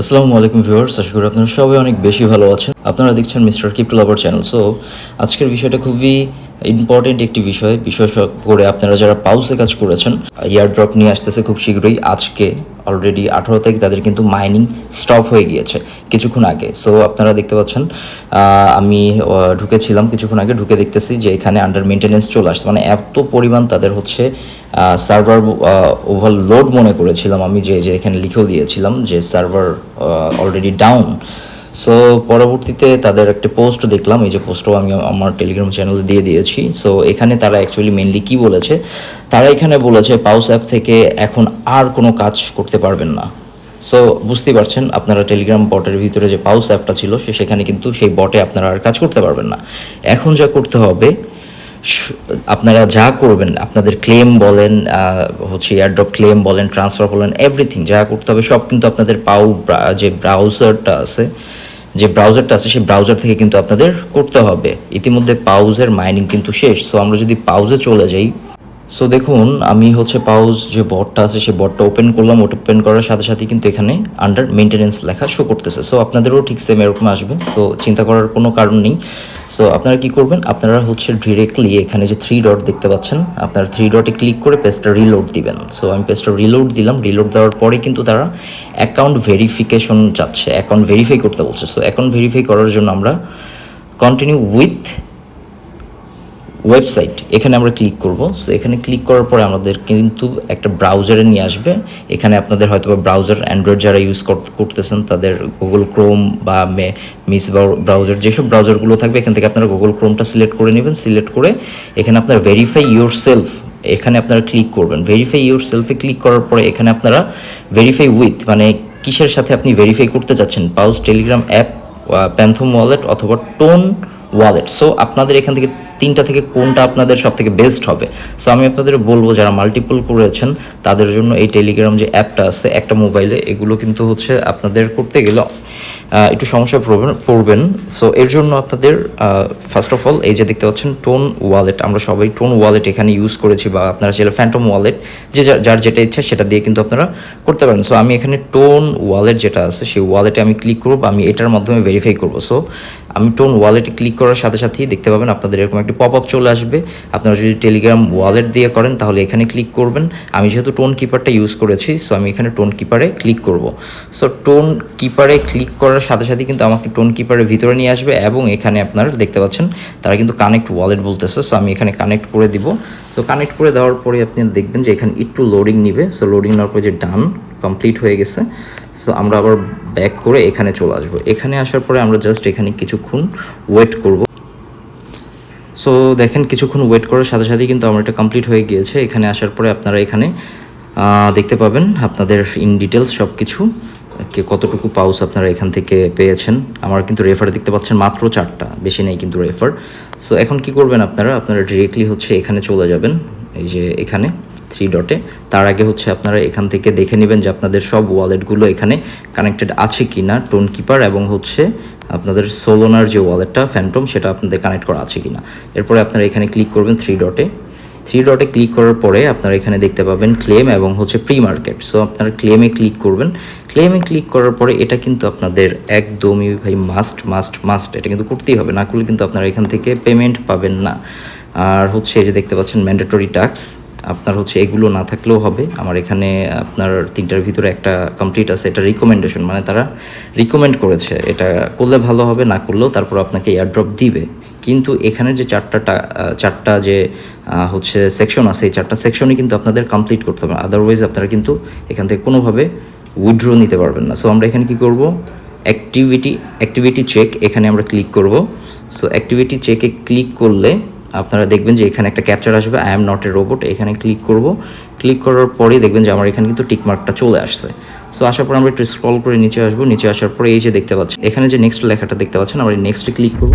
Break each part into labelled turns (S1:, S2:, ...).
S1: আসসালামু আলাইকুম ভিউয়ার্স, আশা করি আপনারা সবাই অনেক বেশি ভালো আছেন। আপনারা দেখছেন mister keep lover channel. So আজকের বিষয়টা খুবই ইম্পর্টেন্ট একটি বিষয় সব করে আপনারা যারা পাউসে কাজ করেছেন ইয়ার ড্রপ নিয়ে আসতেছে খুব শীঘ্রই। আজকে অলরেডি আঠারো তারিখ, তাদের কিন্তু মাইনিং স্টপ হয়ে গিয়েছে কিছুক্ষণ আগে। সো আপনারা দেখতে পাচ্ছেন আমি ঢুকেছিলাম কিছুক্ষণ আগে, ঢুকে দেখতেছি যে এখানে আন্ডার মেনটেনেন্স চলে আসছে। মানে এত পরিমাণ তাদের হচ্ছে সার্ভার ওভারলোড মনে করেছিলাম আমি যে যে এখানে লিখেও দিয়েছিলাম যে সার্ভার অলরেডি ডাউন সো পরবর্তীতে তাদের একটা পোস্ট দেখলাম। এই যে পোস্টও আমি আমার টেলিগ্রাম চ্যানেলে দিয়ে দিয়েছি। সো এখানে তারা অ্যাকচুয়ালি মেনলি কি বলেছে? তারা এখানে বলেছে পাউস অ্যাপ থেকে এখন আর কোনো কাজ করতে পারবেন না। সো বুঝতেই পারছেন, আপনারা টেলিগ্রাম বটের ভিতরে যে পাউস অ্যাপটা ছিল, সে সেখানে কিন্তু সেই বটে আপনারা আর কাজ করতে পারবেন না। এখন যা করতে হবে আপনারা যা করবেন, আপনাদের ক্লেম বলেন হচ্ছে এয়ারড্রপ ক্লেম বলেন ট্রান্সফার বলেন এভরিথিং যা করতে হবে, সব কিন্তু আপনাদের পাউ যে ব্রাউজারটা আছে যে ব্রাউজারটা আছে, সেই ব্রাউজার থেকে কিন্তু আপনাদের করতে হবে। ইতিমধ্যে পাউজের মাইনিং কিন্তু শেষ। সো আমরা যদি পাউজে চলে যাই সো দেখুন, আমি হচ্ছে পাউজ যে বটটা আছে সেই বটটা ওপেন করলাম। ওটা ওপেন করার সাথে সাথে কিন্তু এখানে আন্ডার মেনটেনেন্স লেখা শো করতেছে। সো আপনাদেরও ঠিক সেম এরকম আসবে। তো চিন্তা করার কোনো কারণ নেই। সো আপনারা কি করবেন? আপনারা হচ্ছে ডিরেক্টলি এখানে যে থ্রি ডট দেখতে পাচ্ছেন, আপনারা থ্রি ডটে ক্লিক করে পেজটা রিলোড দিবেন। সো আমি পেজটা রিলোড দিলাম। রিলোড দেওয়ার পরে কিন্তু তারা অ্যাকাউন্ট ভেরিফিকেশন চাচ্ছে। অ্যাকাউন্ট ভেরিফাই করতে বলছে। সো অ্যাকাউন্ট ভেরিফাই করার জন্য আমরা কন্টিনিউ উইথ ওয়েবসাইট এখানে আমরা ক্লিক করব। সো এখানে ক্লিক করার পরে আমাদের কিন্তু একটা ব্রাউজারে নিয়ে আসবে। এখানে আপনাদের হয়তো ব্রাউজার অ্যান্ড্রয়েড যারা ইউজ করতেছেন, তাদের গুগল ক্রোম বা মিস ব্রাউজার যেসব ব্রাউজারগুলো থাকবে, এখান থেকে আপনারা গুগল ক্রোমটা সিলেক্ট করে নেবেন। সিলেক্ট করে এখানে আপনার ভেরিফাই ইউর সেলফ এখানে আপনারা ক্লিক করবেন। ভেরিফাই ইউর সেলফে ক্লিক করার পরে এখানে আপনারা ভেরিফাই উইথ মানে কিসের সাথে আপনি ভেরিফাই করতে চাচ্ছেন Paws Telegram app Phantom wallet অথবা টোন ওয়ালেট সো আপনাদের এখান থেকে তিনটা থেকে কোনটা আপনাদের সব থেকে বেস্ট হবে? সো আমি আপনাদের বলব, যারা মাল্টিপল করেছেন, তাদের জন্য এই টেলিগ্রাম যে অ্যাপটা আছে, একটা মোবাইলে এগুলো কিন্তু হচ্ছে আপনাদের করতে গেলে একটু সমস্যায় পড়বেন পড়বেন। সো এর জন্য আপনাদের ফার্স্ট অফ অল এই যে দেখতে পাচ্ছেন, টোন ওয়ালেট, আমরা সবাই টোন ওয়ালেট এখানে ইউজ করেছি বা আপনারা চাইলে ফ্যান্টম ওয়ালেট যে যার যেটা ইচ্ছা সেটা দিয়ে কিন্তু আপনারা করতে পারেন। সো আমি এখানে টোন ওয়ালেট যেটা আছে, সেই ওয়ালেটে আমি ক্লিক করব, আমি এটার মাধ্যমে ভেরিফাই করব। সো আমি টোন ওয়ালেটে ক্লিক করার সাথে সাথেই দেখতে পাবেন আপনাদের এরকম একটি পপ আপ চলে আসবে। আপনারা যদি টেলিগ্রাম ওয়ালেট দিয়ে করেন, তাহলে এখানে ক্লিক করবেন। আমি যেহেতু টোন কিপারটা ইউজ করেছি সো আমি এখানে টোন কিপারে ক্লিক করব। সো টোন কিপারে ক্লিক করার সাথে সাথে কিন্তু আমাকে টোন কিপারের ভিতরে নিয়ে আসবে এবং এখানে আপনারা দেখতে পাচ্ছেন তারা কিন্তু কানেক্ট ওয়ালেট বলতেছে সো আমি এখানে কানেক্ট করে দিব। সো কানেক্ট করে দেওয়ার পরে আপনি দেখবেন যে এখানে একটু লোডিং নিবে। সো লোডিং নেওয়ার পরে যে ডান কমপ্লিট হয়ে গেছে সো আমরা আবার ব্যাক করে এখানে চলে আসব। এখানে আসার পরে আমরা জাস্ট এখানে কিছুক্ষণ ওয়েট করব। সো দেখেন কিছুক্ষণ ওয়েট করার সাথে সাথেই কিন্তু আমার এটা কমপ্লিট হয়ে গিয়েছে। এখানে আসার পরে আপনারা এখানে দেখতে পাবেন আপনাদের ইন ডিটেলস সব কিছু কতটুকু পাউস আপনারা এখান থেকে পেয়েছেন? আমার কিন্তু রেফার দেখতে পাচ্ছেন মাত্র চারটা, বেশি নেই কিন্তু রেফার সো এখন কি করবেন আপনারা? আপনারা ডিরেক্টলি হচ্ছে এখানে চলে যাবেন, এই যে এখানে থ্রি ডটে তার আগে হচ্ছে আপনারা এখান থেকে দেখে নেবেন যে আপনাদের সব ওয়ালেটগুলো এখানে কানেক্টেড আছে কি না টোন কিপার এবং হচ্ছে আপনাদের সোলোনার যে ওয়ালেটটা ফ্যান্টম সেটা আপনাদের কানেক্ট করা আছে কি না এরপরে আপনারা এখানে ক্লিক করবেন থ্রি ডটে থ্রি ডটে ক্লিক করার পরে আপনারা এখানে দেখতে পাবেন ক্লেম এবং হচ্ছে প্রি মার্কেট সো আপনারা ক্লেমে ক্লিক করবেন। ক্লেমে ক্লিক করার পরে এটা কিন্তু আপনাদের একদমই ভাই মাস্ট মাস্ট মাস্ট এটা কিন্তু করতেই হবে। না করলে কিন্তু আপনারা এখান থেকে পেমেন্ট পাবেন না। আর হচ্ছে এই যে দেখতে পাচ্ছেন ম্যান্ডেটরি ট্যাক্স আপনার হচ্ছে এগুলো না থাকলেও হবে। আমার এখানে আপনার তিনটার ভিতরে একটা কমপ্লিট আছে। এটা রিকমেন্ডেশন মানে তারা রিকমেন্ড করেছে। এটা করলে ভালো হবে, না করলেও তারপর আপনাকে এয়ারড্রপ দিবে। কিন্তু এখানের যে চারটা চারটা যে হচ্ছে সেকশন আছে, এই চারটা সেকশনই কিন্তু আপনাদের কমপ্লিট করতে হবে। আদারওয়াইজ আপনারা কিন্তু এখান থেকে কোনোভাবে উইড্রো নিতে পারবেন না। সো আমরা এখানে কি করব? অ্যাক্টিভিটি অ্যাক্টিভিটি চেক এখানে আমরা ক্লিক করব। সো অ্যাক্টিভিটি চেকে ক্লিক করলে আপনারা দেখবেন যে এখানে একটা ক্যাপচার আসবে I am not a robot এখানে ক্লিক করব। ক্লিক করার পরেই দেখবেন যে আমার এখানে কিন্তু টিকমার্কটা চলে আসছে। সো আসার পর আমরা একটু স্ক্রল করে নিচে আসব। নিচে আসার পরে এই যে দেখতে পাচ্ছি এখানে যে নেক্সট লেখাটা দেখতে পাচ্ছেন, আমরা নেক্সটে ক্লিক করব।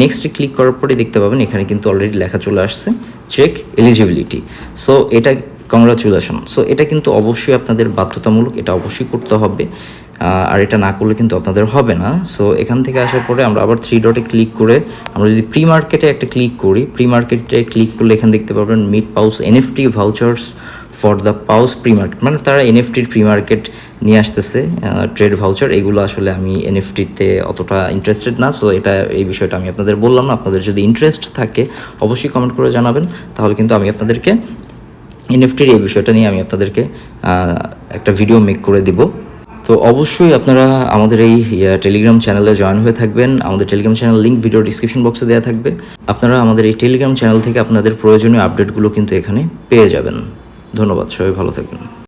S1: নেক্সটে ক্লিক করার পরে দেখতে পাবেন এখানে কিন্তু অলরেডি লেখা চলে আসছে চেক এলিজিবিলিটি সো এটা কংগ্রাচুলেশন সো এটা কিন্তু অবশ্যই আপনাদের বাধ্যতামূলক, এটা অবশ্যই করতে হবে। আর এটা না করলে কিন্তু আপনাদের হবে না। সো এখান থেকে আসার পরে আমরা আবার থ্রি ডটে ক্লিক করে আমরা যদি প্রি মার্কেটে একটা ক্লিক করি প্রি মার্কেটে ক্লিক করলে এখানে দেখতে পাবেন mid Paws NFT vouchers for the Paws pre market মানে তারা এনএফটির প্রি মার্কেট নিয়ে আসতেছে ট্রেড ভাউচার এগুলো আসলে আমি এনএফটিতে অতটা ইন্টারেস্টেড না। সো এটা এই বিষয়টা আমি আপনাদের বললাম না। আপনাদের যদি ইন্টারেস্ট থাকে, অবশ্যই কমেন্ট করে জানাবেন। তাহলে কিন্তু আমি আপনাদেরকে এনএফটির এই বিষয়টা নিয়ে আমি আপনাদেরকে একটা ভিডিও মেক করে দিব। তো অবশ্যই আপনারা আমাদের এই টেলিগ্রাম চ্যানেলে জয়েন হয়ে থাকবেন। আমাদের Telegram channel link video description বক্সে দেওয়া থাকবে। আপনারা আমাদের এই টেলিগ্রাম চ্যানেল থেকে আপনাদের প্রয়োজনীয় আপডেটগুলো কিন্তু এখানে পেয়ে যাবেন। ধন্যবাদ, সবাই ভালো থাকবেন।